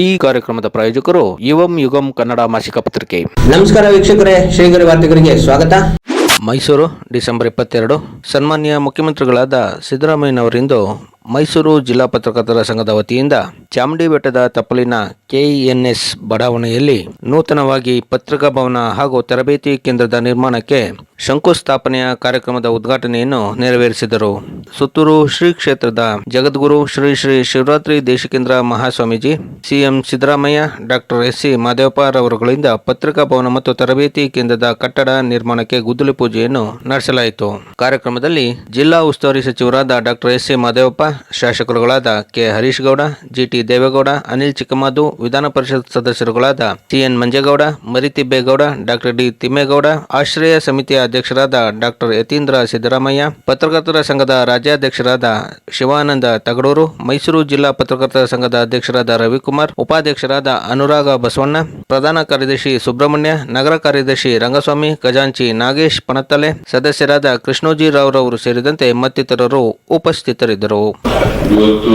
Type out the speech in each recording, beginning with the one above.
ಈ ಕಾರ್ಯಕ್ರಮದ ಪ್ರಾಯೋಜಕರು ಯುವಂ ಯುಗಂ ಕನ್ನಡ ಮಾಸಿಕ ಪತ್ರಿಕೆ. ನಮಸ್ಕಾರ ವೀಕ್ಷಕರೇ ಶ್ರೀಗರಿ ವಾರ್ತೆಗರಿಗೆ ಸ್ವಾಗತ. ಮೈಸೂರು ಡಿಸೆಂಬರ್ ಇಪ್ಪತ್ತೆರಡು ಸನ್ಮಾನ್ಯ ಮುಖ್ಯಮಂತ್ರಿಗಳಾದ ಸಿದ್ದರಾಮಯ್ಯನವರಿಂದು ಮೈಸೂರು ಜಿಲ್ಲಾ ಪತ್ರಕರ್ತರ ಸಂಘದ ವತಿಯಿಂದ ಚಾಮುಂಡಿ ಬೆಟ್ಟದ ತಪ್ಪಲಿನ ಕೆಇಎನ್ಎಸ್ ಬಡಾವಣೆಯಲ್ಲಿ ನೂತನವಾಗಿ ಪತ್ರಿಕಾ ಭವನ ಹಾಗೂ ತರಬೇತಿ ಕೇಂದ್ರದ ನಿರ್ಮಾಣಕ್ಕೆ ಶಂಕುಸ್ಥಾಪನೆಯ ಕಾರ್ಯಕ್ರಮದ ಉದ್ಘಾಟನೆಯನ್ನು ನೆರವೇರಿಸಿದರು. ಸುತ್ತೂರು ಶ್ರೀ ಕ್ಷೇತ್ರದ ಜಗದ್ಗುರು Shri Shri Shivaratri Deshikendra Mahaswamiji CM Siddaramaiah, doctor S C ಮಾದೇವಪ್ಪರವರುಗಳಿಂದ ಪತ್ರಿಕಾ ಭವನ ಮತ್ತು ತರಬೇತಿ ಕೇಂದ್ರದ ಕಟ್ಟಡ ನಿರ್ಮಾಣಕ್ಕೆ ಗುದ್ದಲಿ ಪೂಜೆಯನ್ನು ನಡೆಸಲಾಯಿತು. ಕಾರ್ಯಕ್ರಮದಲ್ಲಿ ಜಿಲ್ಲಾ ಉಸ್ತುವಾರಿ ಸಚಿವರಾದ ಡಾಕ್ಟರ್ ಎಸ್ ಸಿ ಮಾದೇವಪ್ಪ ಶಾಸಕರುಗಳಾದ K. Harish Gowda GT Devegowda, Anil Chikkamadu Vidhana Parishat ಸದಸ್ಯರುಗಳಾದ CN Manjegowda Marithibbegowda doctor D. Thimmegowda, ಆಶ್ರಯ ಸಮಿತಿಯ ಅಧ್ಯಕ್ಷರಾದ ಡಾಕ್ಟರ್ ಯತೀಂದ್ರ ಸಿದ್ದರಾಮಯ್ಯ, ಪತ್ರಕರ್ತರ ಸಂಘದ ರಾಜ್ಯಾಧ್ಯಕ್ಷರಾದ ಶಿವಾನಂದ ತಗಡೂರು, ಮೈಸೂರು ಜಿಲ್ಲಾ ಪತ್ರಕರ್ತರ ಸಂಘದ ಅಧ್ಯಕ್ಷರಾದ ರವಿಕುಮಾರ್, ಉಪಾಧ್ಯಕ್ಷರಾದ ಅನುರಾಗ ಬಸವಣ್ಣ, ಪ್ರಧಾನ ಕಾರ್ಯದರ್ಶಿ ಸುಬ್ರಹ್ಮಣ್ಯ, ನಗರ ಕಾರ್ಯದರ್ಶಿ ರಂಗಸ್ವಾಮಿ, ಖಜಾಂಚಿ ನಾಗೇಶ್ ಪಣತ್ತಲೆ, ಸದಸ್ಯರಾದ ಕೃಷ್ಣೋಜಿ ರಾವ್ರವರು ಸೇರಿದಂತೆ ಮತ್ತಿತರರು ಉಪಸ್ಥಿತರಿದ್ದರು. ಇವತ್ತು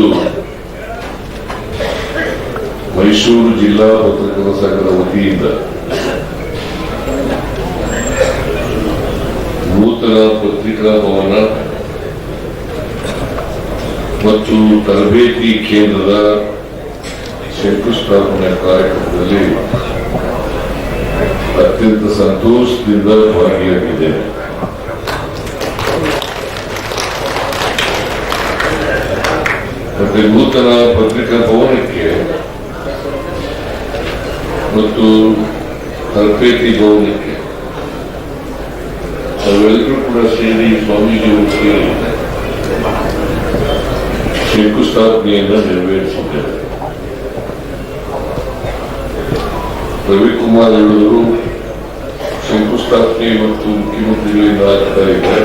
ಮೈಸೂರು ಜಿಲ್ಲಾ ಪತ್ರಕರ್ತರ ಸಂಘದ ವತಿಯಿಂದ ನೂತನ ಪತ್ರಿಕಾ ಭವನ ಮತ್ತು ತರಬೇತಿ ಕೇಂದ್ರದ ಶಂಕುಸ್ಥಾಪನೆ ಕಾರ್ಯಕ್ರಮದಲ್ಲಿ ಅತ್ಯಂತ ಸಂತೋಷದಿಂದ ಭಾಗಿಯಾಗಿದ್ದೇನೆ ಮತ್ತೆ ನೂತನ ಪತ್ರಿಕಾ ಭವನಕ್ಕೆ ಮತ್ತು ತರಬೇತಿ ಭವನಕ್ಕೆ. ನಾವೆಲ್ಲರೂ ಕೂಡ ಸೇರಿ ಸ್ವಾಮೀಜಿ ಒಟ್ಟಿಗೆ ಶಂಕುಸ್ಥಾಪನೆಯನ್ನು ನೆರವೇರಿಸಿದ್ದೇವೆ. ರವಿಕುಮಾರ್ ಹೇಳಿದರು ಶಂಕುಸ್ಥಾಪನೆ ಮತ್ತು ಮುಖ್ಯಮಂತ್ರಿಗಳಿಂದ ಆಗ್ತಾ ಇದೆ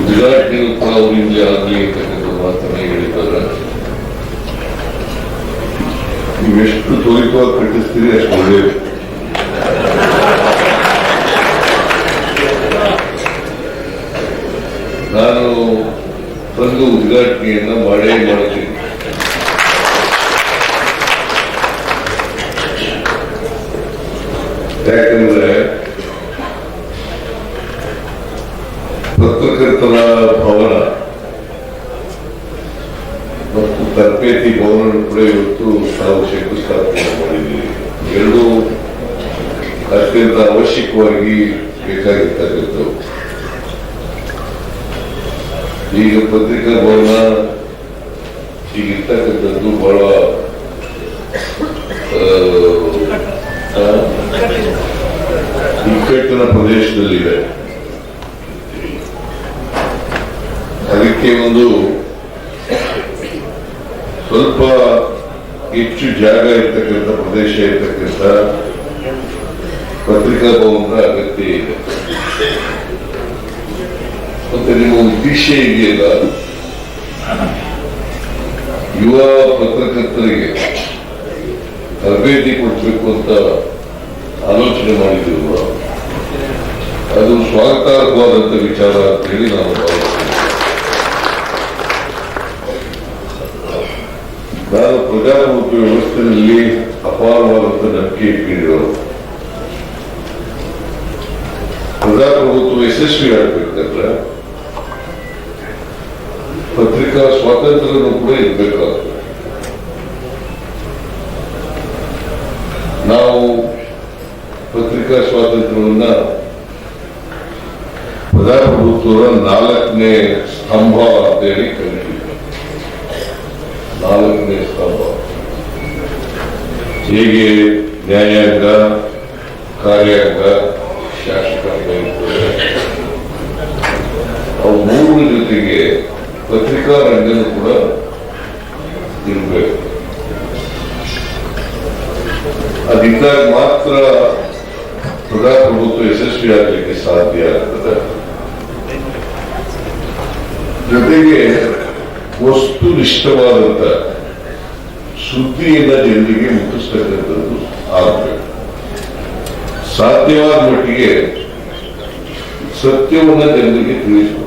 ಉದ್ಘಾಟನೆ ಕೂಡ ಅವರಿಂದ ಆಗಲಿ ಅಂತಕ್ಕಂಥ ಮಾತನ್ನ ಹೇಳಿದ್ದಾರೆ ನೀವೆಷ್ಟು ತ್ವರಿತವಾಗಿ ಕಟ್ಟಿಸ್ತೀರಿ ಅಷ್ಟು ನಾನು ಬಂದು ಉದ್ಘಾಟನೆಯನ್ನ ಮಾಡೇ ಮಾಡ್ತೀನಿ ಯಾಕಂದ್ರೆ ಪತ್ರಕರ್ತರ ಭವನ ಮತ್ತು ತರಬೇತಿ ಭವನ ಕೂಡ ಇವತ್ತು ನಾವು ಶಂಕುಸ್ಥಾಪನೆ ಮಾಡಿದ್ದೀವಿ ಎರಡೂ ಅವಶ್ಯಕವಾಗಿ ಬೇಕಾಗಿರ್ತಕ್ಕಂಥವು ಈಗ ಪತ್ರಿಕಾ ಭವನ ಈಗಿರ್ತಕ್ಕಂಥದ್ದು ಬಹಳ ಇಕ್ಕಟ್ಟಿನ ಪ್ರದೇಶದಲ್ಲಿದೆ. ಅದಕ್ಕೆ ಒಂದು ಸ್ವಲ್ಪ ಹೆಚ್ಚು ಜಾಗ ಇರ್ತಕ್ಕಂಥ ಪ್ರದೇಶ ಇರ್ತಕ್ಕಂಥ ಪತ್ರಿಕಾ ಭವನದ ಅಗತ್ಯ ಇದೆ ಮತ್ತೆ ನಿಮ್ಮ ಉದ್ದೇಶ ಇದೆಯಲ್ಲ ಯುವ ಪತ್ರಕರ್ತರಿಗೆ ತರಬೇತಿ ಕೊಡಿಸಬೇಕು ಅಂತ ಆಲೋಚನೆ ಮಾಡಿದ್ರು ಅದು ಸ್ವಾಗತಾರ್ಹವಾದಂತ ವಿಚಾರ ಅಂತ ಹೇಳಿ ನಾನು ಭಾವಿಸ್ತೇನೆ ನಾನು ಪ್ರಜಾಪ್ರಭುತ್ವ ವ್ಯವಸ್ಥೆಯಲ್ಲಿ ಇಟ್ಟಿರೋರು ಪ್ರಜಾಪ್ರಭುತ್ವ ಯಶಸ್ವಿ ಆಗಬೇಕಂದ್ರೆ ಪತ್ರಿಕಾ ಸ್ವಾತಂತ್ರ್ಯನೂ ಕೂಡ ಇರಬೇಕಾಗ್ತದೆ ನಾವು ಪತ್ರಿಕಾ ಸ್ವಾತಂತ್ರ್ಯವನ್ನ ಪ್ರಜಾಪ್ರಭುತ್ವದ ನಾಲ್ಕನೇ ಸ್ತಂಭ ಅಂತ ಹೇಳಿ ಕರಿತೀವಿ. ನಾಲ್ಕನೇ ಸ್ತಂಭ. ಹೇಗೆ ನ್ಯಾಯಾಂಗ, ಕಾರ್ಯಾಂಗ ಇರ್ತದೆ ಅವು ಮೂರು ಜೊತೆಗೆ ಪತ್ರಿಕಾ ರಂಗನೂ ಕೂಡ ಇರಬೇಕು ಅದಿದ್ದಾಗ ಮಾತ್ರ ಪ್ರಜಾಪ್ರಭುತ್ವ ಯಶಸ್ವಿ ಆಗಲಿಕ್ಕೆ ಸಾಧ್ಯ ಆಗ್ತದೆ ಜೊತೆಗೆ ವಸ್ತುನಿಷ್ಠವಾದಂತ ಸುದ್ದಿಯನ್ನ ಜನರಿಗೆ ಮುಟ್ಟಿಸ್ತಕ್ಕಂಥದ್ದು ಆಗಬೇಕು ಸಾಧ್ಯವಾದ ಮಟ್ಟಿಗೆ ಸತ್ಯವನ್ನ ಜನರಿಗೆ ತಿಳಿಸಬೇಕು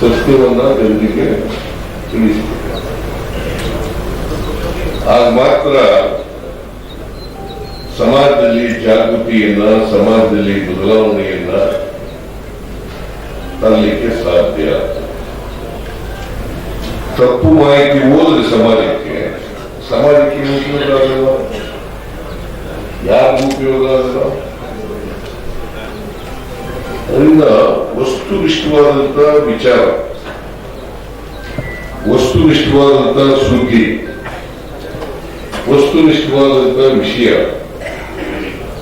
ಸತ್ಯವನ್ನ ಜನರಿಗೆ ತಿಳಿಸ್ಬೇಕು ಆಗ ಮಾತ್ರ ಸಮಾಜದಲ್ಲಿ ಜಾಗೃತಿಯನ್ನ ಸಮಾಜದಲ್ಲಿ ಬದಲಾವಣೆಯನ್ನ ತರಲಿಕ್ಕೆ ಸಾಧ್ಯ ತಪ್ಪು ಮಾಹಿತಿ ಓದಿದ್ರೆ ಸಮಾಜಕ್ಕೆ ಸಮಾಜಕ್ಕೆ ಉಪಯೋಗ ಆಗಲ್ಲ ಯಾರಿಗೂ ಉಪಯೋಗ ಆಗಲ್ಲ ಅದರಿಂದ ವಸ್ತುನಿಷ್ಠವಾದಂತ ವಿಚಾರ. ವಸ್ತುನಿಷ್ಠವಾದಂತಹ ಸುದ್ದಿ. ವಸ್ತುನಿಷ್ಠವಾದಂತಹ ವಿಷಯ.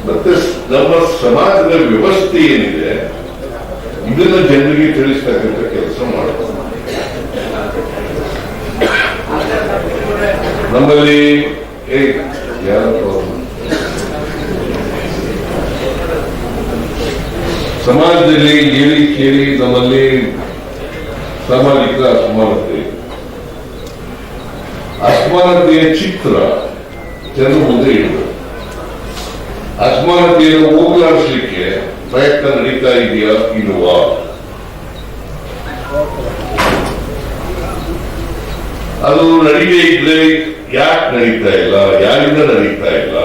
ಮತ್ತೆ ನಮ್ಮ ಸಮಾಜದ ವ್ಯವಸ್ಥೆ ಏನಿದೆ, ಇದನ್ನ ಜನರಿಗೆ ತಿಳಿಸ್ತಕ್ಕಂಥ ಕೆಲಸ ಮಾಡಬೇಕು ನಮ್ಮಲ್ಲಿ ಏ ಯಾರಪ್ಪ ಅವ್ರು? ಸಮಾಜದಲ್ಲಿ ಹೇಳಿ ಕೇಳಿ ನಮ್ಮಲ್ಲಿ ಸಾಮಾಜಿಕ ಅಸಮಾನತೆ. ಅಸಮಾನತೆಯ ಚಿತ್ರ ಜನರು ಮುಂದೆ ಇಡುವ ಅಸಮಾನತೆಯನ್ನು ಹೋಗಲಾಡಿಸಲಿಕ್ಕೆ ಪ್ರಯತ್ನ ನಡೀತಾ ಇದೆಯಾ ಇರುವ ಅದು ನಡೀದೇ ಇದ್ರೆ ಯಾಕೆ ನಡೀತಾ ಇಲ್ಲ? ಯಾರಿಂದ ನಡೀತಾ ಇಲ್ಲ?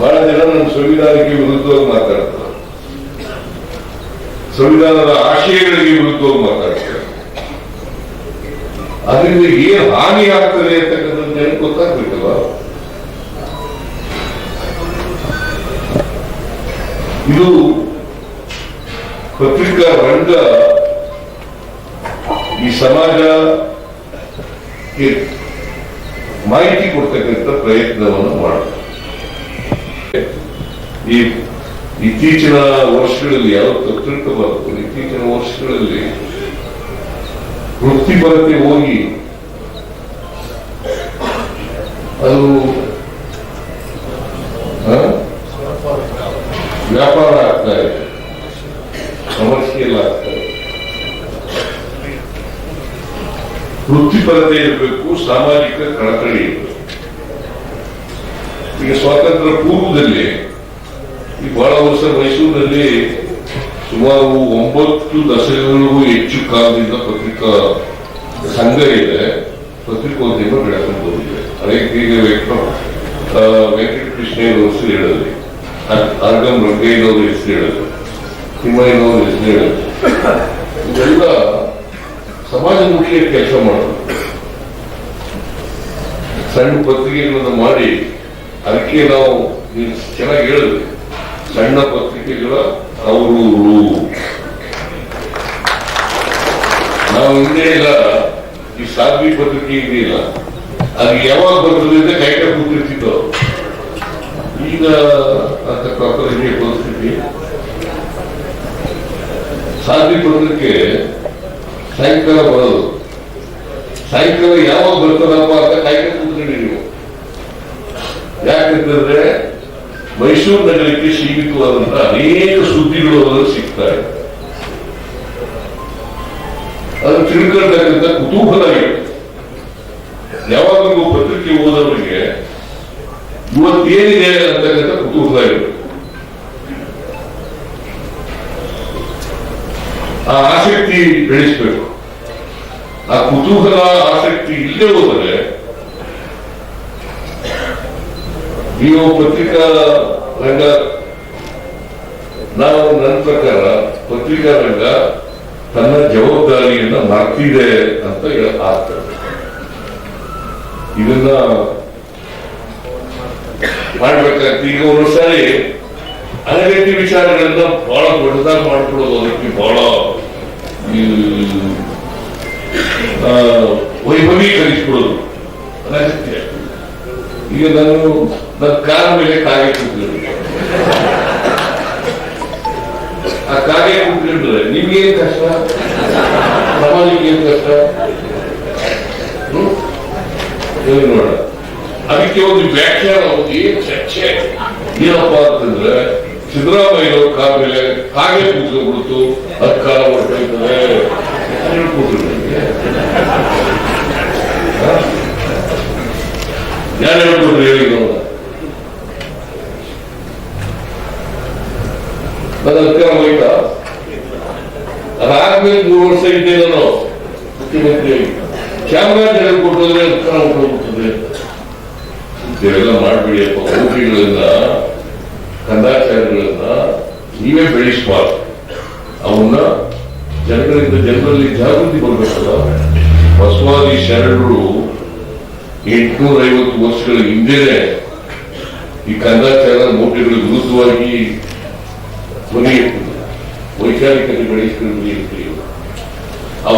ಬಹಳ ಜನ ನಮ್ಮ ಸಂವಿಧಾನಕ್ಕೆ ವಿರುದ್ಧವಾಗಿ ಮಾತಾಡ್ತಾರೆ. ಸಂವಿಧಾನದ ಆಶಯಗಳಿಗೆ ವಿರುದ್ಧವಾಗಿ ಮಾತಾಡ್ತಾರೆ. ಅದರಿಂದ ಏನ್ ಹಾನಿ ಆಗ್ತದೆ ಅಂತಕ್ಕಂಥದ್ದು ನನಗೆ ಗೊತ್ತಾಗ್ಬೇಕಲ್ಲ ಇದು ಪತ್ರಿಕಾ ರಂಗ ಈ ಸಮಾಜ ಮಾಹಿತಿ ಕೊಡ್ತಕ್ಕಂಥ ಪ್ರಯತ್ನವನ್ನು ಮಾಡುತ್ತೆ. ಈ ಇತ್ತೀಚಿನ ವರ್ಷಗಳಲ್ಲಿ ಯಾವ ತಿಳ್ಕೋಬಾರದು ಇತ್ತೀಚಿನ ವರ್ಷಗಳಲ್ಲಿ ವೃತ್ತಿಪರತೆ ಹೋಗಿ ಅದು? ವ್ಯಾಪಾರ ಆಗ್ತಾ ಇದೆ. ಕಮರ್ಷಿಯಲ್ ಆಗ್ತಾ ಇದೆ. ವೃತ್ತಿಪರತೆ ಇರಬೇಕು, ಸಾಮಾಜಿಕ ಕಳಕಳಿ ಇರಬೇಕು. ಈಗ ಸ್ವಾತಂತ್ರ್ಯ ಪೂರ್ವದಲ್ಲಿ ಈ ಬಹಳ ವರ್ಷ ಮೈಸೂರಿನಲ್ಲಿ ಸುಮಾರು ಒಂಬತ್ತು ದಶಕಗಳಿಗೂ ಹೆಚ್ಚು ಕಾಲದಿಂದ ಪತ್ರಿಕಾ ಸಂಘ ಇದೆ. ಪತ್ರಿಕೋದ್ಯಮ ಬೆಳೆಕೊಂಡು ಬಂದಿದೆ. ಅದಕ್ಕೆ ವೆಂಕಟಕೃಷ್ಣಯ್ಯನವ್ರ ಹೆಸರು ಹೇಳೋದು. ಅರ್ಗಂ ರಂಗಯ್ಯನವ್ರ ಹೆಸರು ಹೇಳೋದು. ತಿಮ್ಮಯ್ಯನವ್ರ ಹೆಸರು ಹೇಳೋದು. ಇದೆಲ್ಲ ಸಮಾಜಮುಖಿಯ ಕೆಲಸ ಮಾಡೋದು. ಸಣ್ಣ ಪತ್ರಿಕೆಗಳನ್ನು ಮಾಡಿ ಅದಕ್ಕೆ ನಾವು ಚೆನ್ನಾಗಿ ಹೇಳಿದ್ವಿ ಸಣ್ಣ ಪತ್ರಿಕೆಗಳ ಅವರು ನಾವು ಹಿಂದೆ ಇಲ್ಲ. ಈ ಸಾಧ್ವಿ ಪತ್ರಿಕೆ ಇದೆಯಲ್ಲ ಅದು ಯಾವಾಗ ಬರ್ತದೆ ಅಂತ ಕೈ ಕೈ ಈಗ ಅಂತ ಕಾಪರಿಗೆ ಪರಿಸ್ಥಿತಿ ಸಾಧ್ವಿ ಪತ್ರಿಕೆ ಸಾಯಂಕಾಲ ಬರೋದು. ಸಾಯಂಕಾಲ ಯಾವಾಗ ಬರ್ತದಪ್ಪ ಅಂತ ಕಾಯ್ಕೊಂಡು ಯಾಕಂತಂದ್ರೆ ಮೈಸೂರು ನಗರಕ್ಕೆ ಸೀಮಿತವಾದಂತಹ ಅನೇಕ ಸುದ್ದಿಗಳು ಅದರಲ್ಲಿ ಸಿಗ್ತಾ ಇದೆ. ಅದು ತಿಳ್ಕೊಳ್ತಕ್ಕಂಥ ಕುತೂಹಲ ಇದೆ ಯಾವಾಗಲೂ ಪತ್ರಿಕೆ ಓದೋರಿಗೆ ಇವತ್ತೇನಿದೆ ಅಂತಕ್ಕಂಥ ಕುತೂಹಲ ಇದೆ ಆ ಆಸಕ್ತಿ ಬೆಳೆಸಬೇಕು. ಆ ಕುತೂಹಲ, ಆಸಕ್ತಿ ಇಲ್ಲದೆ ಹೋದರೆ ನೀವು ಪತ್ರಿಕಾ ರಂಗ, ನಾವು ನನ್ನ ಪ್ರಕಾರ ಪತ್ರಿಕಾ ರಂಗ ತನ್ನ ಜವಾಬ್ದಾರಿಯನ್ನ ಮರ್ತಿದೆ ಅಂತ ಆಗ್ತದೆ ಇದನ್ನ ಮಾಡ್ಬೇಕಾಗ್ತದೆ ಈಗ ಒಂದೊಂದ್ಸಾರಿ ಅನಗತ್ಯ ವಿಚಾರಗಳನ್ನ ಬಹಳ ದೊಡ್ಡದಾಗಿ ಮಾಡ್ಕೊಳ್ಳೋದು ಅದಕ್ಕೆ ಬಹಳ ವೈಭವೀಕರಿಸ್ಕೊಡೋದು ಅನಗತ್ಯ. ಈಗ ನಾನು ನನ್ನ ಕಾಲ ಮೇಲೆ ಕಾಗೆ ಕೂತ್ಕೊಂಡಿದ್ದೆ ಆ ಕಾಗೆ ಕೂತ್ಕೊಂಡ್ರೆ ನಿಮ್ಗೇನ್ ಕಷ್ಟ? ಸಮಾಜಕ್ಕೆ ಏನ್ ಕಷ್ಟ? ನೋಡ ಅದಕ್ಕೆ ಒಂದು ವ್ಯಾಖ್ಯಾನ ಏನ್ ಚರ್ಚೆ? ಏನಪ್ಪಾ ಅಂತಂದ್ರೆ, ಸಿದ್ದರಾಮಯ್ಯನವ್ರ ಕಾಲ ಮೇಲೆ ಕಾಗೆ ಕೂತ್ಕೊಂಡ್ಬಿಡ್ತು ಅದ್ ಕಾಲ ನನಗೆ ಯಾರು ಹೇಳ್ಕೊಟ್ರು ಹೇಳಿ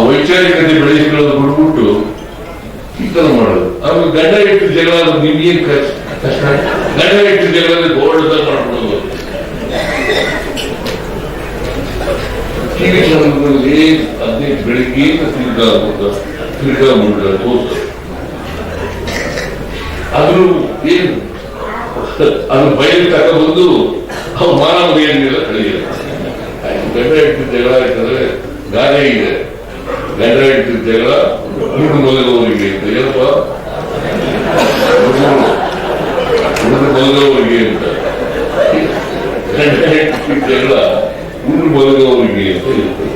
ವೈಚಾರಿಕತೆ ಬೆಳೆಸಿಕೊಳ್ಳೋದು ಬಿಟ್ಬಿಟ್ಟು ಈ ತರ ಮಾಡೋದು. ಆಮೇಲೆ ಗಂಡ ಇಟ್ಟು ಜಗಳ ನಿಮ್ಗೆ ಕಷ್ಟ? ಗಂಡ ಇಟ್ಟು ಜಗಳ ಗೋಲ್ಡ್ ಮಾಡ್ಕೊಳ್ಳೋದು ಟಿವಿ ಚಾನಲ್ಗಳಲ್ಲಿ ಹದಿನೈದು ಬೆಳಿಗ್ಗೆ ತಿರ್ಗಾ ತಿರ್ಗಾ ಮುಂಡ ಹೋದ ಆದ್ರೂ ಏನು? ಅದು ಬಯಲು ತಗೊಂಡು ಅವ್ರು ಮಾನವ ಏನಿಲ್ಲ ಕಳೆಯಿಲ್ಲ ಗಂಡ ಇಟ್ಟು ಜಗಳ ಇರ್ತದೆ ಗಾದೆ ಇದೆ. ಗಂಡ ಇಟ್ಟು ಜಗಳ ಹುಡುಗ ಮೊದಲವರಿಗೆ ಅಂತ ಏನಪ್ಪ ಹುಡುಗ ಮೊದಲವರಿಗೆ ಅಂತ ಗಂಡ ಇಟ್ಟು ಜಗಳ ಮೊದಲವರಿಗೆ ಅಂತ ಇರ್ತದೆ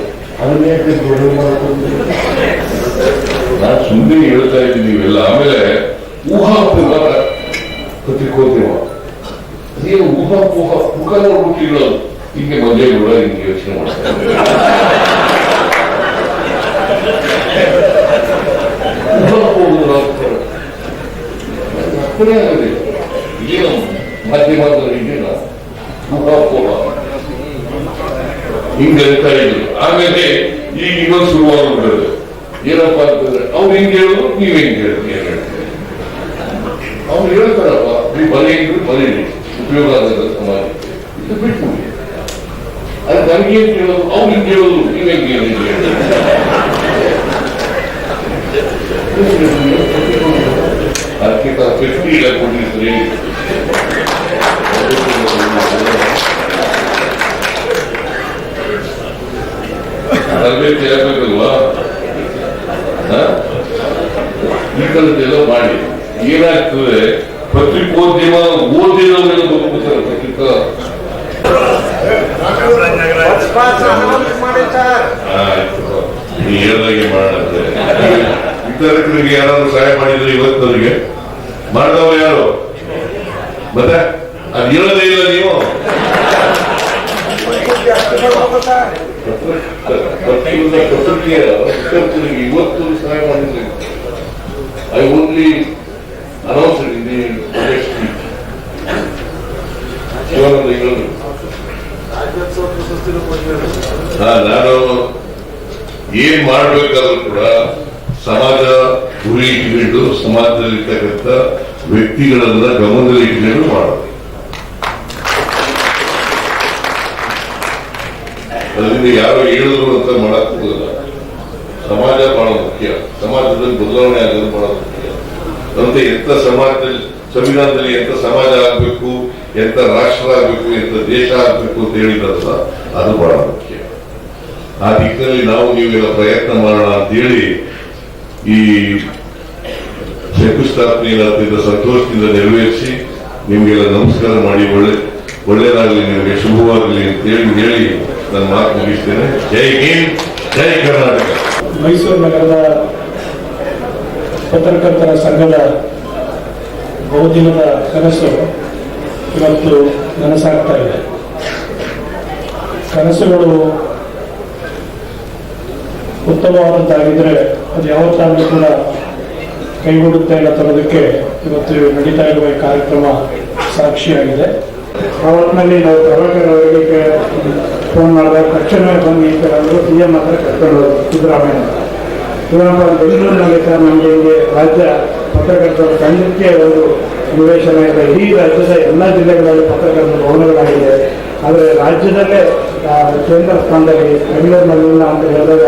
ನಾನು ಸುಮ್ಮನೆ ಹೇಳ್ತಾ ಇದ್ದೀನಿ ನೀವೆಲ್ಲ ಆಮೇಲೆ ಊಹಾಪೂಹ ಪತ್ರಿಕೋದ್ಯಮ ನೀವು ಊಹಾಪೋಹ ಮುಖ ನೋಡ್ಬಿಟ್ಟಿಲ್ಲ ಹಿಂಗೆ ಮದುವೆ ಕೂಡ ಹಿಂಗೆ ಯೋಚನೆ ಮಾಡ್ತಾರೆ. ಅರ್ಥ. ಅರ್ಥನೇ ಆಗೋದಿಲ್ಲ. ಏನು ಮಾಧ್ಯಮದಲ್ಲಿ ಊಹಾಪೋಹ ಹಿಂಗಂತ ಇದ್ರು ಆಮೇಲೆ ಈಗ ಇನ್ನೊಂದು ಶುರುವಾಗ್ಬಿಡೋದು ಏನಪ್ಪ ಅಂತಂದ್ರೆ ಅವ್ರು ಹಿಂಗ್ ಹೇಳೋದು ನೀವ್ ಹೆಂಗ್ ಹೇಳ್ತೀರಿ ಅವ್ರು ಹೇಳ್ತಾರಪ್ಪ ನೀವು ಬರೀರಿ ಬರೀರಿ ಉಪಯೋಗ ಆಗದ ಸಮಾಜಕ್ಕೆ ಇದು ಬಿಟ್ಟು ಅದು ನನಗೇನು ಕೇಳೋದು ಅವ್ರು ಹಿಂಗ್ ಹೇಳೋದು ನೀವ್ ಅದಕ್ಕೆ ಇಲ್ಲ ಕೊಟ್ಟಿರ್ತೀರಿ ತರಬೇತಿ ಆಗ್ಬೇಕಲ್ವಾ ಮಾಡಿ. ಏನಾಗ್ತದೆ? ಪತ್ರಿಕೋದ್ಯಮ ಓದಿರೋರೆಲ್ಲ ಬಂದ್ಬಿಡ್ತಾರೆ ಪತ್ರಿಕಾ. ಹೇಳ್ದಾಗೆ ಮಾಡಂದ್ರೆ ವಿತರಕರಿಗೆ ಯಾರಾದ್ರೂ ಸಹಾಯ ಮಾಡಿದ್ರೆ ಇವತ್ತವರಿಗೆ ಮಾಡಿದವ ಯಾರು? ಮತ್ತೆ ಅದು ಹೇಳೋದೇ ಇಲ್ಲ ನೀವು? ಇವತ್ತು ಸಹಾಯ ಮಾಡಿದ್ರಿ. I only announce in the Shivananda ಹೇಳಿದ್ರು ಹಾ, ನಾನು ಏನ್ ಮಾಡ್ಬೇಕಾದ್ರೂ ಕೂಡ ಸಮಾಜ ಗುರಿ ಇಟ್ಕೊಂಡು ಸಮಾಜದಲ್ಲಿ ಇರ್ತಕ್ಕಂಥ ವ್ಯಕ್ತಿಗಳನ್ನ ಗಮನದಲ್ಲಿ ಇಟ್ಕೊಂಡು ಮಾಡೋದು ಅದರಿಂದ ಯಾರು ಹೇಳಿದ್ರು ಅಂತ ಮಾಡಕ್ ಹೋಗಲ್ಲ ಸಮಾಜ ಬಹಳ ಮುಖ್ಯ ಸಮಾಜದಲ್ಲಿ ಬದಲಾವಣೆ ಆಗೋದು ಬಹಳ ಮುಖ್ಯ ಮತ್ತೆ ಎಂತ ಸಮಾಜದಲ್ಲಿ ಸಂವಿಧಾನದಲ್ಲಿ ಎಂತ ಸಮಾಜ ಆಗ್ಬೇಕು ಎಂತ ರಾಷ್ಟ್ರ ಆಗ್ಬೇಕು ಎಂತ ದೇಶ ಆಗ್ಬೇಕು ಅಂತ ಹೇಳಿದ್ರಲ್ಲ ಅದು ಬಹಳ ಮುಖ್ಯ ಆ ದಿಕ್ಕಿನಲ್ಲಿ ನಾವು ನೀವೆಲ್ಲ ಪ್ರಯತ್ನ ಮಾಡೋಣ ಅಂತ ಹೇಳಿ ಈ ಅತ್ಯಂತ ಸಂತೋಷದಿಂದ ನೆರವೇರಿಸಿ ನಿಮಗೆಲ್ಲ ನಮಸ್ಕಾರ ಮಾಡಿ, ಒಳ್ಳೆ ಒಳ್ಳೆಯದಾಗಲಿ ನಿಮಗೆ, ಶುಭವಾಗಲಿ ಅಂತ ಹೇಳಿ ಹೇಳಿ ನನ್ನ ಮಾತು ಮುಗಿಸ್ತೇನೆ. ಜೈ ಹಿಂದ್, ಜೈ ಕರ್ನಾಟಕ. ಮೈಸೂರು ನಗರದ ಪತ್ರಕರ್ತರ ಸಂಘದ ಬಹುದಿನದ ಕನಸು ಇವತ್ತು ನನಸಾಗ್ತಾ ಇದೆ. ಕನಸುಗಳು ಉತ್ತಮವಾದಂತಾಗಿದ್ರೆ ಅದು ಯಾವತ್ತಾದ್ರೂ ಕೂಡ ಕೈಗೂಡುತ್ತೆ ಅನ್ನೋ ತರೋದಕ್ಕೆ ಇವತ್ತು ನಡೀತಾ ಇರುವ ಈ ಕಾರ್ಯಕ್ರಮ ಸಾಕ್ಷಿಯಾಗಿದೆ. ಅವತ್ತಿನಲ್ಲಿ ನಾವು ಪ್ರಭಾಕರ್ ಅವರಿಗೆ ಫೋನ್ ಮಾಡಿದಾಗ ತಕ್ಷಣ ಈ ಥರ ಅಂದರೂ ಸಿ ಎಂ ಹತ್ರ ಕರ್ಕೊಂಡು ಸಿದ್ದರಾಮಯ್ಯ. ಇವನಪ್ಪ ಬೆಂಗಳೂರಿನಲ್ಲಿ ಸರ್ ನಮಗೆ ಹಿಂಗೆ ರಾಜ್ಯ ಪತ್ರಕರ್ತರ ಸಂಘಕ್ಕೆ ಒಂದು ನಿವೇಶನ ಇದೆ ಇಡೀ ರಾಜ್ಯದ ಎಲ್ಲ ಜಿಲ್ಲೆಗಳಲ್ಲಿ ಪತ್ರಕರ್ತರ ಭವನಗಳಾಗಿದೆ ಆದರೆ ರಾಜ್ಯದಲ್ಲೇ ಕೇಂದ್ರ ಸ್ಥಾನದಲ್ಲಿ ಬೆಂಗಳೂರಿನಲ್ಲಿ ಅಂತ ಹೇಳಿದಾಗ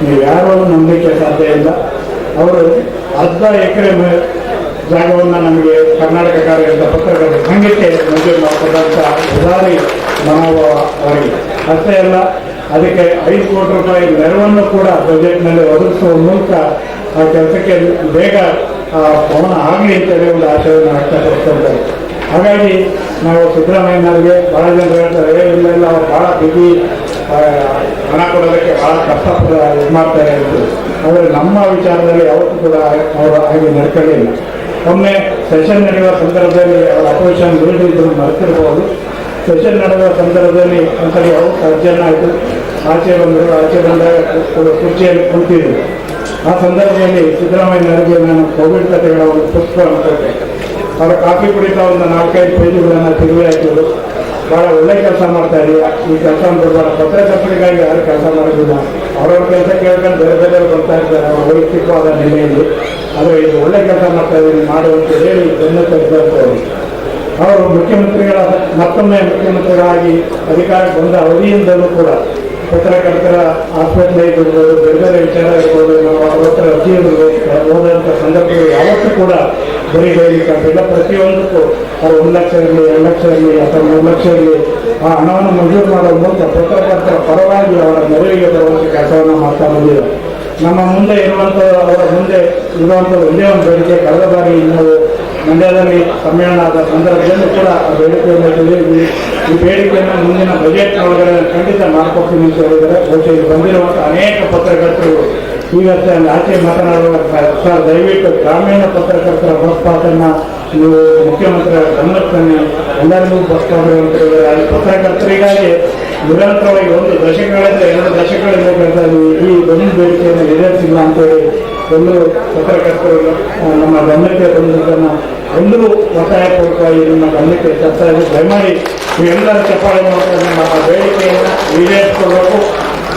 ನೀವು ಯಾರೂ ನಂಬಲಿಕ್ಕೆ ಸಾಧ್ಯ ಇಲ್ಲ. ಅವರು ಅರ್ಧ ಎಕರೆ ಜಾಗವನ್ನು ನಮಗೆ ಕರ್ನಾಟಕ ಕಾರ್ಯದ ಪತ್ರಗಳ ಸಂಘಕ್ಕೆ ಮಂಜೂರು ಮಾಡ್ತಕ್ಕಂಥ ಉದಾರಿ ಮನೋಭಾವ ಅವರಿಗೆ. ಅಷ್ಟೇ ಅಲ್ಲ ಅದಕ್ಕೆ ಐದು ಕೋಟಿ ರೂಪಾಯಿ ನೆರವನ್ನು ಕೂಡ ಬಜೆಟ್ನಲ್ಲಿ ಒದಗಿಸುವ ಮೂಲಕ ಆ ಕೆಲಸಕ್ಕೆ ಬೇಗ ಪವನ ಆಗಲಿ ಅಂತೇಳಿ ಒಂದು ಆಶಯವನ್ನು ವ್ಯಕ್ತಪಡಿಸ್ತಾರೆ ಹಾಗಾಗಿ ನಾವು ಸಿದ್ದರಾಮಯ್ಯನವರಿಗೆ ಬಹಳ ಜನರು ಹೇಳ್ತಾರೆ "ಏ, ಇಲ್ಲ ಅವ್ರು ಬಹಳ ಬಿಗಿ ಹಣ ಕೊಡೋದಕ್ಕೆ ಬಹಳ ಕಷ್ಟಪಡ ಇದು ಮಾಡ್ತಾರೆ ಇರೋದು. ಆದರೆ ನಮ್ಮ ವಿಚಾರದಲ್ಲಿ ಯಾವತ್ತೂ ಕೂಡ ಅವರು ಹಾಗೆ ನಡ್ಕೊಳ್ಳಿಲ್ಲ ಒಮ್ಮೆ ಸೆಷನ್ ನಡೆಯುವ ಸಂದರ್ಭದಲ್ಲಿ ಅವರ ಅಪೋಸಿಷನ್ ಲೀಡರ್ ಮರೆತಿರ್ಬೋದು. ಸೆಷನ್ ನಡೆಯುವ ಸಂದರ್ಭದಲ್ಲಿ ಒಂದ್ಸರಿ ಅವರು ಅರ್ಜೆಂಟ್ ಆಯಿತು ಆಚೆ ಬಂದರು, ಆಚೆ ಬಂದಾಗ ಕುರ್ಚಿಯಲ್ಲಿ ಕುಳಿತಿದ್ರು ಆ ಸಂದರ್ಭದಲ್ಲಿ ಸಿದ್ದರಾಮಯ್ಯನವರಿಗೆ ನಾನು ಕೋವಿಡ್ ಕಥೆಗಳ ಒಂದು ಪುಸ್ತಕ ಅಂತ ಅವರ ಕಾಫಿ ಕುಡಿತಾ ಒಂದು ನಾಲ್ಕೈದು ಪೇಜುಗಳನ್ನು ತಿರುಗಿ ಹಾಕಿದ್ರು ಬಹಳ ಒಳ್ಳೆ ಕೆಲಸ ಮಾಡ್ತಾ ಇದೀಯ ಈ ಕೆಲಸ ಬಹಳ ಪತ್ರಕರ್ತರಿಗಾಗಿ ಯಾರು ಕೆಲಸ ಮಾಡೋದಿಲ್ಲ. ಅವರವ್ರ ಕೆಲಸ ಕೇಳ್ಕೊಂಡು ಬೇರೆ ಬೇರೆಯವರು ಬರ್ತಾ ಇರ್ತಾರೆ ಅವರ ವೈಯಕ್ತಿಕವಾದ ನೆಲೆಯಲ್ಲಿ. ಆದರೆ ಇದು ಒಳ್ಳೆ ಕೆಲಸ ಮಾಡ್ತಾ ಇದ್ದೀನಿ ಮಾಡು ಅಂತ ಹೇಳಿ ಬೆನ್ನು ತೆಗೆದುಕೊಳ್ತಾರೆ ಅವರು ಮುಖ್ಯಮಂತ್ರಿಗಳ, ಮತ್ತೊಮ್ಮೆ ಮುಖ್ಯಮಂತ್ರಿಗಳಾಗಿ ಅಧಿಕಾರಕ್ಕೆ ಬಂದ ಅವಧಿಯಿಂದಲೂ ಕೂಡ ಪತ್ರಕರ್ತರ ಆಸ್ಪತ್ರೆ ಇರ್ಬೋದು, ಬೇರೆ ಬೇರೆ ವಿಚಾರ ಇರ್ಬೋದು, ನಾವು ಅವರ ಹತ್ರ ಅರ್ಜಿ ಹೋದಂಥ ಸಂದರ್ಭಗಳು ಯಾವತ್ತೂ ಕೂಡ ಬರೀ ಹೇಳಿಲ್ಲ ಪ್ರತಿಯೊಂದಕ್ಕೂ ಅವ್ರು ಒಂದು ಲಕ್ಷ ಇರಲಿ, ಎರಡು ಲಕ್ಷ ಇರಲಿ, ಅಥವಾ ಮೂರು ಲಕ್ಷ ಇರಲಿ, ಆ ಹಣವನ್ನು ಮಂಜೂರು ಮಾಡೋ ಮೂಲಕ ಪತ್ರಕರ್ತರ ಪರವಾಗಿ ಅವರ ನೆರವಿಗೆ ಬರುವಂಥ ಕೆಲಸವನ್ನು ಮಾಡ್ತಾ ಬಂದಿದೆ. ನಮ್ಮ ಮುಂದೆ ಇರುವಂಥ ಅವರ ಮುಂದೆ ಇರುವಂಥ ಒಂದೇ ಒಂದು ಬೇಡಿಕೆ. ಕಳೆದ ಬಾರಿ ನಾವು ಮಂಡ್ಯದಲ್ಲಿ ಸಮ್ಮೇಳನ ಆದ ಸಂದರ್ಭದಲ್ಲೂ ಕೂಡ ಆ ಬೇಡಿಕೆಯನ್ನು. ಈ ಬೇಡಿಕೆಯನ್ನು ಮುಂದಿನ ಬಜೆಟ್ ಒಳಗಡೆ ಖಂಡಿತ ಮಾಡ್ಕೊಡ್ತೀನಿ ಅಂತ ಹೇಳಿದರೆ ಬಹುಶಃ ಇಲ್ಲಿ ಬಂದಿರುವಂಥ ಅನೇಕ ಪತ್ರಕರ್ತರು ಅಲ್ಲಿ ಆಚೆ ಮಾತನಾಡುವ ಸರ್ ದಯವಿಟ್ಟು ಗ್ರಾಮೀಣ ಪತ್ರಕರ್ತರ ಬಸ್ಪಾಟನ್ನು ನೀವು ಮುಖ್ಯಮಂತ್ರಿ ತನ್ನಿ ಎಲ್ಲರಿಗೂ ಬಸ್ ಪಾಠ ಅಂತ ಹೇಳಿದರೆ, ಅಲ್ಲಿ ಪತ್ರಕರ್ತರಿಗಾಗಿ ನಿರಂತರವಾಗಿ ಒಂದು ದಶಕಗಳಿಂದ ಎರಡು ದಶಕಗಳಿಂದ ಇದ್ದೀವಿ ಈ ಒಂದು ಬೇಡಿಕೆಯನ್ನು ಈಡೇರಿಸಿಲ್ಲ ಅಂತೇಳಿ ಒಂದು ಪತ್ರಕರ್ತರು ನಮ್ಮ ಗಮನಕ್ಕೆ ಬಂದಿದ್ದನ್ನು ಎಲ್ಲರೂ ಒತ್ತಾಯಪೂರ್ವಕವಾಗಿ ನಿಮ್ಮ ಗಮನಕ್ಕೆ ತರ್ತಾ ಇದ್ದೀವಿ ದಯಮಾಡಿ ಎಲ್ಲರೂ ಚಪ್ಪಾಳೆ ಮಾಡ್ತಾ ನಮ್ಮ ಬೇಡಿಕೆಯನ್ನು ಈಡೇರಿಸಿಕೊಳ್ಳಬೇಕು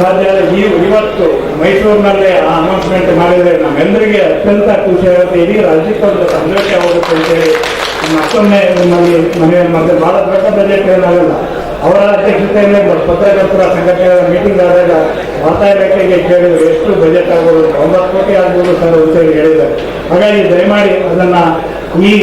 ಆದ್ರೆ ಈ ಇವತ್ತು ಮೈಸೂರಿನಲ್ಲಿ ಆ ಅನೌನ್ಸ್ಮೆಂಟ್ ಮಾಡಿದರೆ ನಮ್ಮೆಲ್ಲರಿಗೆ ಅತ್ಯಂತ ಖುಷಿ ಆಗುತ್ತೆ. ಇಡೀ ರಾಜ್ಯಕ್ಕೆ ಒಂದು ಸಂದೇಶ ಅಂತೇಳಿ ಮತ್ತೊಮ್ಮೆ ನಿಮ್ಮಲ್ಲಿ ಮನೆಯ ಮಾಡಿದೆ ಬಹಳ ದೊಡ್ಡ ಬಜೆಟ್ ಏನಾಗಲ್ಲ ಅವರ ಅಧ್ಯಕ್ಷತೆಯಲ್ಲಿ ಪತ್ರಕರ್ತರ ಸಂಘಟನೆಗಳ ಮೀಟಿಂಗ್ ಆದಾಗ ಇಲಾಖೆಗೆ ಕೇಳಿದ್ರು ಎಷ್ಟು ಬಜೆಟ್ ಆಗ್ಬೋದು. ಒಂಬತ್ತು ಕೋಟಿ ಆಗ್ಬೋದು ಸರ್ ಅಂತೇಳಿ ಹೇಳಿದ್ದಾರೆ ಹಾಗಾಗಿ ದಯಮಾಡಿ ಅದನ್ನು ಈ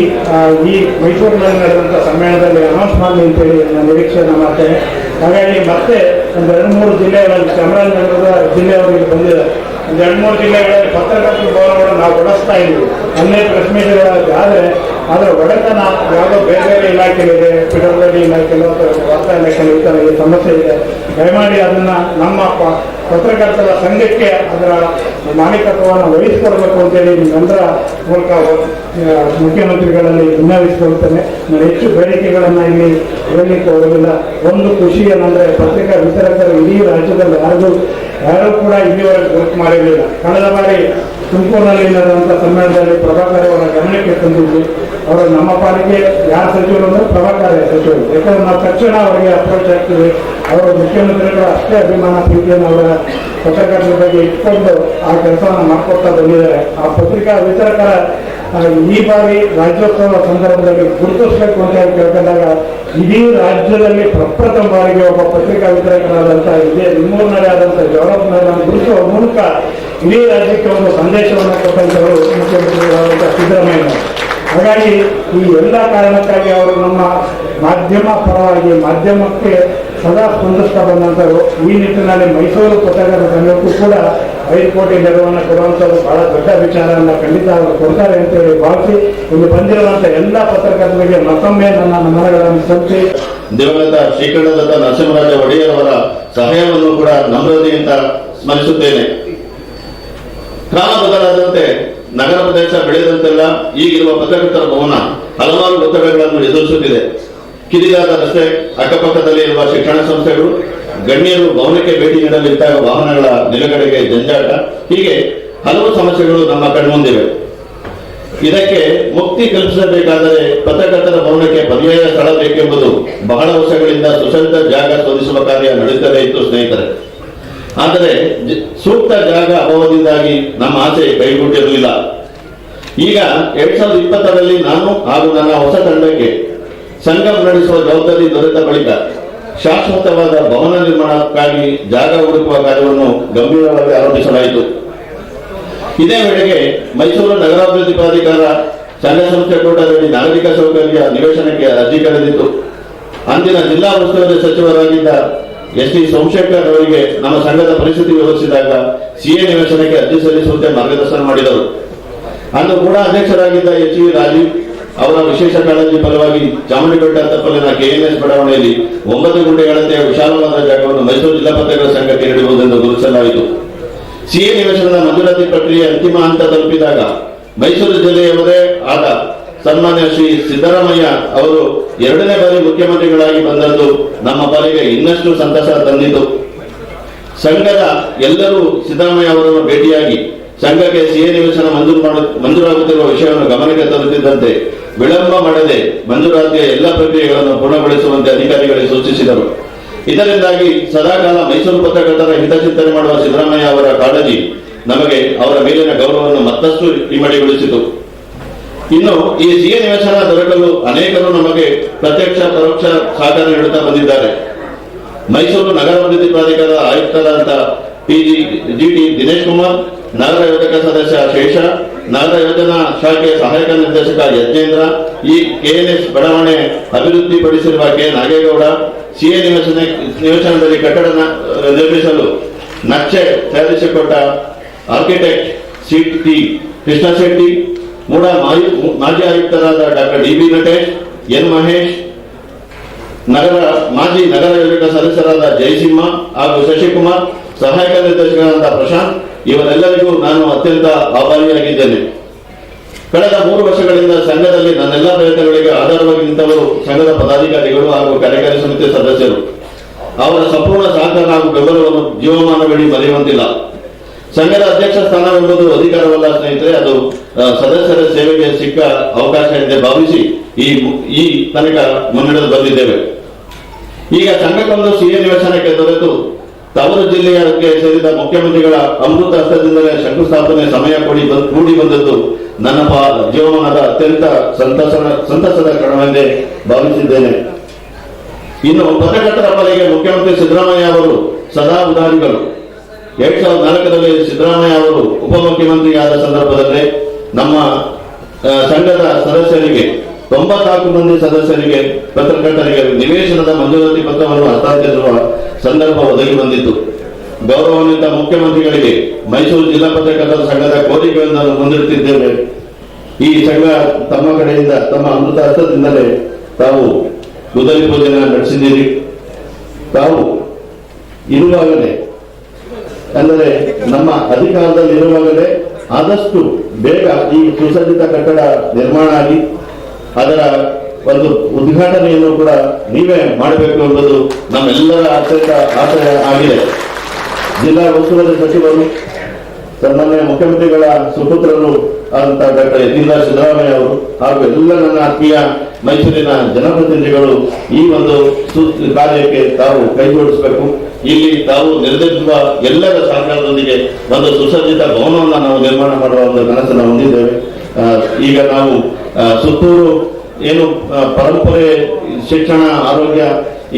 ಈ ಮೈಸೂರಿನಲ್ಲಿ ನಡೆದಂಥ ಸಮ್ಮೇಳನದಲ್ಲಿ ಅನೌನ್ಸ್ ಮಾಡಲಿ ಅಂತೇಳಿ ನಾನು ನಿರೀಕ್ಷೆಯನ್ನು ಮಾಡ್ತೇನೆ. ಹಾಗಾಗಿ ಮತ್ತೆ ಒಂದು ಎರಡು ಮೂರು ಜಿಲ್ಲೆಗಳಲ್ಲಿ ಚಾಮರಾಜನಗರದ ಜಿಲ್ಲೆಯವರಿಗೆ ಬಂದಿದೆ. ಒಂದು ಎರಡು ಮೂರು ಜಿಲ್ಲೆಗಳಲ್ಲಿ ಪತ್ರಕರ್ತರ ಭವನಗಳನ್ನು ನಾವು ಬಳಸ್ತಾ ಇದ್ದೀವಿ. ಅನೇಕ ಮೀಟ್ಗಳಲ್ಲಿ ಆದರೆ ಅದರ ಒಡೆತನ ಯಾವುದೋ ಬೇರೆ ಬೇರೆ ಇಲಾಖೆಗಳಿದೆ ಇಲಾಖೆಗಳು ಅಥವಾ ವಾರ್ತಾ ಇಲಾಖೆ ಸಮಸ್ಯೆ ಇದೆ. ದಯಮಾಡಿ ಅದನ್ನು ನಮ್ಮ ಪತ್ರಕರ್ತರ ಸಂಘಕ್ಕೆ ಅದರ ಮಾಲೀಕತ್ವವನ್ನು ಅಂತ ಅಂತೇಳಿ ನಂತರ ಮೂಲಕ ಮುಖ್ಯಮಂತ್ರಿಗಳಲ್ಲಿ ವಿನ್ನವಿಸಿಕೊಳ್ಳುತ್ತೇನೆ ನಾನು ಹೆಚ್ಚು ಬೇಡಿಕೆಗಳನ್ನು ಇಲ್ಲಿ ಹೇಳಲಿಕ್ಕೆ ಹೋಗೋದಿಲ್ಲ ಒಂದು ಖುಷಿ ಏನಂದರೆ ಪತ್ರಿಕಾ ವಿತರಕರು ಇಡೀ ರಾಜ್ಯದಲ್ಲಿ ಯಾರಿಗೂ ಯಾರೂ ಕೂಡ ಇಲ್ಲಿವರೆಗೆ ವರ್ಕ್ ಮಾಡಿರಲಿಲ್ಲ. ಕಳೆದ ಬಾರಿ ತುಮಕೂರಿನಲ್ಲಿ ನಡೆದಂಥ ಸಮ್ಮೇಳನದಲ್ಲಿ ಪ್ರಭಾಕರ್ ಅವರ ಗಮನಕ್ಕೆ ತಂದಿದ್ವಿ. ಅವರು ನಮ್ಮ ಪಾಲಿಕೆ ಯಾರ ಸಚಿವರು ಅಂದರೆ ಪ್ರಭಾಕರ್ ಸಚಿವರು. ಯಾಕಂದ್ರೆ ನಾವು ತಕ್ಷಣ ಅವರಿಗೆ ಅಪ್ರೋಚ್ ಆಗ್ತೀವಿ ಅವರು ಮುಖ್ಯಮಂತ್ರಿಗಳು ಅಷ್ಟೇ ಅಭಿಮಾನ, ಪ್ರೀತಿಯನ್ನು ಅವರ ಪತ್ರಕರ್ತರ ಬಗ್ಗೆ ಇಟ್ಕೊಂಡು ಆ ಕೆಲಸವನ್ನು ಮಾಡ್ಕೊಡ್ತಾ ಬಂದಿದ್ದಾರೆ. ಆ ಪತ್ರಿಕಾ ವಿತರಕರ ಈ ಬಾರಿ ರಾಜ್ಯೋತ್ಸವ ಸಂದರ್ಭದಲ್ಲಿ ಗುರುತಿಸಬೇಕು ಅಂತ ಹೇಳಿ ಕೇಳ್ಕೊಂಡಾಗ ಇಡೀ ರಾಜ್ಯದಲ್ಲಿ ಪ್ರಪ್ರಥಮ ಬಾರಿಗೆ ಒಬ್ಬ ಪತ್ರಿಕಾ ವಿತರಕರಾದಂಥ ಇದೆ ನಿಮ್ಮೂರಿನಲ್ಲಿ ಆದಂತಹ ಜವರಪ್ಪನವರನ್ನು ಗುರುತಿಸುವ ಮೂಲಕ ಇಡೀ ರಾಜ್ಯಕ್ಕೆ ಒಂದು ಸಂದೇಶವನ್ನು ಕೊಟ್ಟಂತವರು ಮುಖ್ಯಮಂತ್ರಿಗಳಾದಂತಹ ಸಿದ್ದರಾಮಯ್ಯ. ಹಾಗಾಗಿ ಈ ಎಲ್ಲ ಕಾರಣಕ್ಕಾಗಿ ಅವರು ನಮ್ಮ ಮಾಧ್ಯಮ ಪರವಾಗಿ ಮಾಧ್ಯಮಕ್ಕೆ ಸದಾ ಸ್ಪಂದಿಸ್ತಾ ಬಂದಂಥವ್ರು. ಈ ನಿಟ್ಟಿನಲ್ಲಿ ಮೈಸೂರು ಪತ್ರಕರ್ತರ ಸಂಘಕ್ಕೂ ಕೂಡ ಐದು ಕೋಟಿ ನೆರವನ್ನು ಕೊಡುವಂಥದ್ದು ಬಹಳ ದೊಡ್ಡ ವಿಚಾರವನ್ನು ಖಂಡಿತ ಅವರು ಕೊಡ್ತಾರೆ ಅಂತೇಳಿ ಭಾವಿಸಿ ಇಲ್ಲಿ ಬಂದಿರುವಂಥ ಎಲ್ಲ ಪತ್ರಕರ್ತರಿಗೆ ಮತ್ತೊಮ್ಮೆ ನನ್ನ ನಮನಗಳನ್ನು ಸಲ್ಲಿಸಿ. ದಿವಂಗತ ಶ್ರೀಕಂಠದತ್ತ ನರಸಿಂಹರಾಜ ಒಡೆಯರ್ ಅವರ ಸಹಾಯವನ್ನು ಕೂಡ ನಮ್ರತೆಯಿಂದ ಸ್ಮರಿಸುತ್ತೇನೆ. ಕಾಲ ಬದಲಾದಂತೆ ನಗರ ಪ್ರದೇಶ ಬೆಳೆದಂತೆಲ್ಲ ಈಗಿರುವ ಪತ್ರಕರ್ತರ ಭವನ ಹಲವಾರು ಒತ್ತಡಗಳನ್ನು ಎದುರಿಸುತ್ತಿದೆ. ಕಿರಿದಾದ ರಸ್ತೆ ಅಕ್ಕಪಕ್ಕದಲ್ಲಿ ಇರುವ ಶಿಕ್ಷಣ ಸಂಸ್ಥೆಗಳು, ಗಣ್ಯರು ಭವನಕ್ಕೆ ಭೇಟಿ ನೀಡಲಿದ್ದಾಗ ವಾಹನಗಳ ನಿಲುಗಡೆಗೆ ಜಂಜಾಟ, ಹೀಗೆ ಹಲವು ಸಮಸ್ಯೆಗಳು ನಮ್ಮ ಕಣ್ಮುಂದಿವೆ. ಇದಕ್ಕೆ ಮುಕ್ತಿ ಕಲ್ಪಿಸಬೇಕಾದರೆ ಪತ್ರಕರ್ತರ ಭವನಕ್ಕೆ ಪರ್ಯಾಯ ಸ್ಥಳ ಬೇಕೆಂಬುದು ಬಹಳ ವರ್ಷಗಳಿಂದ ಸುಸಜ್ಜಿತ ಜಾಗ ಶೋಧಿಸುವ ಕಾರ್ಯ ನಡೆಯುತ್ತಲೇ ಇತ್ತು ಸ್ನೇಹಿತರೆ. ಆದರೆ ಸೂಕ್ತ ಜಾಗ ಅಭಾವದಿಂದಾಗಿ ನಮ್ಮ ಆಸೆ ಕೈಗೂಡಿರಲಿಲ್ಲ ಈಗ ಎರಡ್ ಸಾವಿರದ ಇಪ್ಪತ್ತರಲ್ಲಿ ನಾನು ಹಾಗೂ ನನ್ನ ಹೊಸ ತಂಡಕ್ಕೆ ಸಂಗಮ ನಡೆಸುವ ಜವಾಬ್ದಾರಿ ದೊರೆತ ಬಳಿಕ ಶಾಶ್ವತವಾದ ಭವನ ನಿರ್ಮಾಣಕ್ಕಾಗಿ ಜಾಗ ಹುಡುಕುವ ಕಾರ್ಯವನ್ನು ಗಂಭೀರವಾಗಿ ಆರಂಭಿಸಲಾಯಿತು. ಇದೇ ವೇಳೆಗೆ ಮೈಸೂರು ನಗರಾಭಿವೃದ್ಧಿ ಪ್ರಾಧಿಕಾರ ಸಂಘ ಸಂಸ್ಥೆ ಕೋಟದಲ್ಲಿ ನಾಗರಿಕ ಸೌಕರ್ಯ ನಿವೇಶನಕ್ಕೆ ಅರ್ಜಿ ಕರೆದಿತ್ತು. ಅಂದಿನ ಜಿಲ್ಲಾ ಉಸ್ತುವಾರಿ ಸಚಿವರಾಗಿದ್ದ ಎಸ್ ಟಿ ಸೋಮಶೇಖರ್ ಅವರಿಗೆ ನಮ್ಮ ಸಂಘದ ಪರಿಸ್ಥಿತಿ ವಿವರಿಸಿದಾಗ ಸಿಎ ನಿವೇಶನಕ್ಕೆ ಅರ್ಜಿ ಸಲ್ಲಿಸುವಂತೆ ಮಾರ್ಗದರ್ಶನ ಮಾಡಿದರು. ಅಂದು ಕೂಡ ಅಧ್ಯಕ್ಷರಾಗಿದ್ದ ಎಚ್ ವಿ ರಾಜೀವ್ ಅವರ ವಿಶೇಷ ಕಾಳಜಿ ಫಲವಾಗಿ ಚಾಮುಂಡಿಬೆಟ್ಟ ತಪ್ಪಲಿನ ಕೆಎನ್ಎಸ್ ಬಡಾವಣೆಯಲ್ಲಿ ಒಂಬತ್ತು ಗುಂಡೆಗಳಂತೆ ವಿಶಾಲವಾದ ಜಾಗವನ್ನು ಮೈಸೂರು ಜಿಲ್ಲಾ ಪತ್ರಿಕಾ ಸಂಘಕ್ಕೆ ನೀಡುವುದೆಂದು ಗುರುತಿಸಲಾಯಿತು. ಸಿಎ ನಿವೇಶನದ ಮಂಜೂರಾತಿ ಪ್ರಕ್ರಿಯೆ ಅಂತಿಮ ಹಂತ ತಲುಪಿದಾಗ ಮೈಸೂರು ಜಿಲ್ಲೆಯವರೇ ಆದ ಸನ್ಮಾನ್ಯ ಶ್ರೀ ಸಿದ್ದರಾಮಯ್ಯ ಅವರು ಎರಡನೇ ಬಾರಿ ಮುಖ್ಯಮಂತ್ರಿಗಳಾಗಿ ಬಂದದ್ದು ನಮ್ಮ ಪಾಲಿಗೆ ಇನ್ನಷ್ಟು ಸಂತಸ ತಂದಿತು ಸಂಘದ ಎಲ್ಲರೂ ಸಿದ್ದರಾಮಯ್ಯ ಅವರನ್ನು ಭೇಟಿಯಾಗಿ ಸಂಘಕ್ಕೆ ಸಿಎ ನಿವೇಶನ ಮಂಜೂರು ಮಾಡ, ಮಂಜೂರಾಗುತ್ತಿರುವ ವಿಷಯವನ್ನು ಗಮನಕ್ಕೆ ತರುತ್ತಿದ್ದಂತೆ ವಿಳಂಬ ಮಾಡದೆ ಮಂಜೂರಾತಿಯ ಎಲ್ಲ ಪ್ರಕ್ರಿಯೆಗಳನ್ನು ಪೂರ್ಣಗೊಳಿಸುವಂತೆ ಅಧಿಕಾರಿಗಳಿಗೆ ಸೂಚಿಸಿದರು. ಇದರಿಂದಾಗಿ ಸದಾಕಾಲ ಮೈಸೂರು ಪತ್ರಕರ್ತರ ಹಿತಚಿಂತನೆ ಮಾಡುವ ಸಿದ್ದರಾಮಯ್ಯ ಅವರ ಕಾಳಜಿ ನಮಗೆ ಅವರ ಮೇಲಿನ ಗೌರವವನ್ನು ಮತ್ತಷ್ಟು ಇಮ್ಮಡಿಗೊಳಿಸಿತು ಇನ್ನು ಈ ಸಿಎ ನಿವೇಶನ ದೊರಕಲು ಅನೇಕರು ನಮಗೆ ಪ್ರತ್ಯಕ್ಷ, ಪರೋಕ್ಷ ಸಹಕಾರ ನೀಡುತ್ತಾ ಬಂದಿದ್ದಾರೆ. ಮೈಸೂರು ನಗರಾಭಿವೃದ್ಧಿ ಪ್ರಾಧಿಕಾರದ ಆಯುಕ್ತರಾದ ಪಿಜಿ ಜಿಟಿ ದಿನೇಶ್ ಕುಮಾರ್, ನಗರ ಯೋಜಕ ಸದಸ್ಯ ಶೇಷ, ನಗರ ಯೋಜನಾ ಶಾಖೆ ಸಹಾಯಕ ನಿರ್ದೇಶಕ ಯಜ್ಞೇಂದ್ರ, ಈ ಕೆಎನ್ಎಸ್ ಬಡಾವಣೆ ಅಭಿವೃದ್ಧಿಪಡಿಸಿರುವ ಕೆ ನಾಗೇಗೌಡ, ಸಿಎ ನಿವೇಶನ, ನಿವೇಶನದಲ್ಲಿ ಕಟ್ಟಡ ನಿರ್ಮಿಸಲು ನಕ್ಷೆ ತಯಾರಿಸಿಕೊಟ್ಟ architect C T Krishna Shetty MUDA ಮಾಜಿ ಆಯುಕ್ತರಾದ doctor D B Natesh N. Mahesh, ನಗರ ಮಾಜಿ ನಗರ ಯೋಜಕ ಸದಸ್ಯರಾದ ಜಯಸಿಂಹ ಹಾಗೂ ಶಶಿಕುಮಾರ್, ಸಹಾಯಕ ನಿರ್ದೇಶಕರಾದ ಪ್ರಶಾಂತ್, ಇವರೆಲ್ಲರಿಗೂ ನಾನು ಅತ್ಯಂತ ಆಭಾರಿಯಾಗಿದ್ದೇನೆ. ಕಳೆದ ಮೂರು ವರ್ಷಗಳಿಂದ ಸಂಘದಲ್ಲಿ ನನ್ನೆಲ್ಲ ಪ್ರಯತ್ನಗಳಿಗೆ ಆಧಾರವಾಗಿ ನಿಂತವರು ಸಂಘದ ಪದಾಧಿಕಾರಿಗಳು ಹಾಗೂ ಕಾರ್ಯಕಾರಿ ಸಮಿತಿ ಸದಸ್ಯರು. ಅವರ ಸಂಪೂರ್ಣ ಸಹಕಾರ ಹಾಗೂ ಬೆಂಬಲವನ್ನು ಜೀವಮಾನವಿಡೀ ಮರೆಯುವಂತಿಲ್ಲ. ಸಂಘದ ಅಧ್ಯಕ್ಷ ಸ್ಥಾನವೆಂಬುದು ಅಧಿಕಾರವಲ್ಲ ಸ್ನೇಹಿತರೆ ಅದು ಸದಸ್ಯರ ಸೇವೆಗೆ ಸಿಕ್ಕ ಅವಕಾಶ ಎಂದು ಭಾವಿಸಿ ಈ ಈ ತನಕ ಮುನ್ನಡೆದು ಬಂದಿದ್ದೇವೆ. ಈಗ ಸಂಘಕ್ಕೊಂದು ಸಿಎ ನಿವೇಶನಕ್ಕೆ ದೊರೆತು ತವರು ಜಿಲ್ಲೆಯಕ್ಕೆ ಸೇರಿದ ಮುಖ್ಯಮಂತ್ರಿಗಳ ಅಮೃತ ಹಸ್ತದಿಂದಲೇ ಶಂಕುಸ್ಥಾಪನೆ ಸಮಯ ಕೂಡಿ ಕೂಡಿ ಬಂದದ್ದು ನನ್ನ ಜೀವಮಾನದ ಅತ್ಯಂತ ಸಂತಸದ ಸಂತಸದ ಕಣವೆಂದೇ ಭಾವಿಸಿದ್ದೇನೆ. ಇನ್ನು ಪತ್ರಕರ್ತರ ಪಾಲಿಗೆ ಮುಖ್ಯಮಂತ್ರಿ ಸಿದ್ದರಾಮಯ್ಯ ಅವರು ಸದಾ ಉದಾರಿಗಳು. ಎರಡ್ ಸಾವಿರದ ನಾಲ್ಕರಲ್ಲಿ ಸಿದ್ದರಾಮಯ್ಯ ಅವರು ಉಪಮುಖ್ಯಮಂತ್ರಿಯಾದ ಸಂದರ್ಭದಲ್ಲಿ ನಮ್ಮ ಸಂಘದ ಸದಸ್ಯರಿಗೆ, ತೊಂಬತ್ನಾಲ್ಕು ಮಂದಿ ಸದಸ್ಯರಿಗೆ, ಪತ್ರಕರ್ತರಿಗೆ ನಿವೇಶನದ ಮಂಜೂರಾತಿ ಪತ್ರವನ್ನು ಹಸ್ತಾಂತರಿಸುವ ಸಂದರ್ಭ ಒದಗಿ ಬಂದಿತ್ತು. ಗೌರವಾನ್ವಿತ ಮುಖ್ಯಮಂತ್ರಿಗಳಿಗೆ ಮೈಸೂರು ಜಿಲ್ಲಾ ಪತ್ರಕರ್ತರ ಸಂಘದ ಕೋರಿಕೆಯನ್ನು ನಾನು ಮುಂದಿಡುತ್ತಿದ್ದೇವೆ. ಈ ಸಂಘ ತಮ್ಮ ಕಡೆಯಿಂದ, ತಮ್ಮ ಅಮೃತ ಹಸ್ತದಿಂದಲೇ ತಾವು ಗುದಲಿ ಪೂಜೆಯನ್ನು ನಡೆಸಿದ್ದೀರಿ. ತಾವು ಇರುವಾಗಲೇ ಅಂದರೆ ನಮ್ಮ ಅಧಿಕಾರದಲ್ಲಿ ಇರುವಾಗಲೇ ಆದಷ್ಟು ಬೇಗ ಈ ಸುಸಜ್ಜಿತ ಕಟ್ಟಡ ನಿರ್ಮಾಣ ಆಗಿ ಅದರ ಒಂದು ಉದ್ಘಾಟನೆಯನ್ನು ಕೂಡ ನೀವೇ ಮಾಡಬೇಕು ಎಂಬುದು ನಮ್ಮೆಲ್ಲರ ಆಶ್ರಯ ಆಶಯ ಆಗಿದೆ. ಜಿಲ್ಲಾ ಉಸ್ತುವಾರಿ ಸಚಿವರು, ಸನ್ಮಾನ್ಯ ಮುಖ್ಯಮಂತ್ರಿಗಳ ಸುಪುತ್ರರು ಆದಂತಹ ಡಾಕ್ಟರ್ ಯತೀಂದ್ರ ಸಿದ್ದರಾಮಯ್ಯ ಅವರು ಹಾಗೂ ಎಲ್ಲ ನನ್ನ ಆತ್ಮೀಯ ಮೈಸೂರಿನ ಜನಪ್ರತಿನಿಧಿಗಳು ಈ ಒಂದು ಕಾರ್ಯಕ್ಕೆ ತಾವು ಕೈ ಜೋಡಿಸಬೇಕು ಇಲ್ಲಿ ತಾವು ನಿರ್ದೇಶಿಸುವ ಎಲ್ಲರ ಸಹಕಾರದೊಂದಿಗೆ ಒಂದು ಸುಸಜ್ಜಿತ ಭವನವನ್ನು ನಾವು ನಿರ್ಮಾಣ ಮಾಡುವ ಒಂದು ಕನಸನ್ನು ಹೊಂದಿದ್ದೇವೆ. ಈಗ ನಾವು ಸುತ್ತೂರು ಏನು ಪರಂಪರೆ, ಶಿಕ್ಷಣ, ಆರೋಗ್ಯ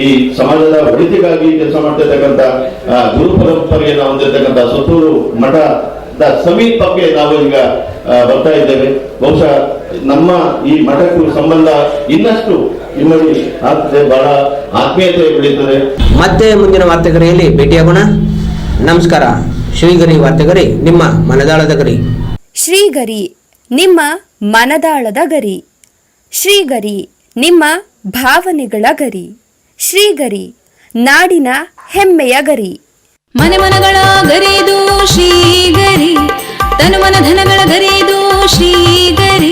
ಈ ಸಮಾಜದ ಒಳಿತಿಗಾಗಿ ಕೆಲಸ ಮಾಡ್ತಿರ್ತಕ್ಕಂಥ ಗುರು ಪರಂಪರೆಯನ್ನು ಹೊಂದಿರತಕ್ಕಂಥ ಸುತ್ತೂರು ಮಠದ ಸಮೀಪಕ್ಕೆ ನಾವು ಈಗ ಬರ್ತಾ ಇದ್ದೇವೆ. ಬಹುಶಃ ನಮ್ಮ ಈ ಮಠಕ್ಕೂ ಸಂಬಂಧ ಇನ್ನಷ್ಟು ಇಮ್ಮಡಿ ಆಗ್ತದೆ ಬಹಳ ಆತ್ಮೀಯತೆ ಬೆಳೀತದೆ ಮತ್ತೆ ಮುಂದಿನ ವಾರ್ತೆಗರಿಯಲ್ಲಿ ಭೇಟಿಯಾಗೋಣ ನಮಸ್ಕಾರ. ಶ್ರೀಗರಿ ವಾರ್ತೆಗರಿ ನಿಮ್ಮ ಮನದಾಳದ ಗರಿ. ಶ್ರೀಗರಿ ನಿಮ್ಮ ಮನದಾಳದ ಗರಿ. ಶ್ರೀಗರಿ ನಿಮ್ಮ ಭಾವನೆಗಳ ಗರಿ. ಶ್ರೀಗರಿ ನಾಡಿನ ಹೆಮ್ಮೆಯ ಗರಿ. ಮನೆ ಮನಗಳ ಗರಿದು ಶ್ರೀಗರಿ ತನು ಮನ ಧನಗಳ ಗರಿದು ಶ್ರೀಗರಿ.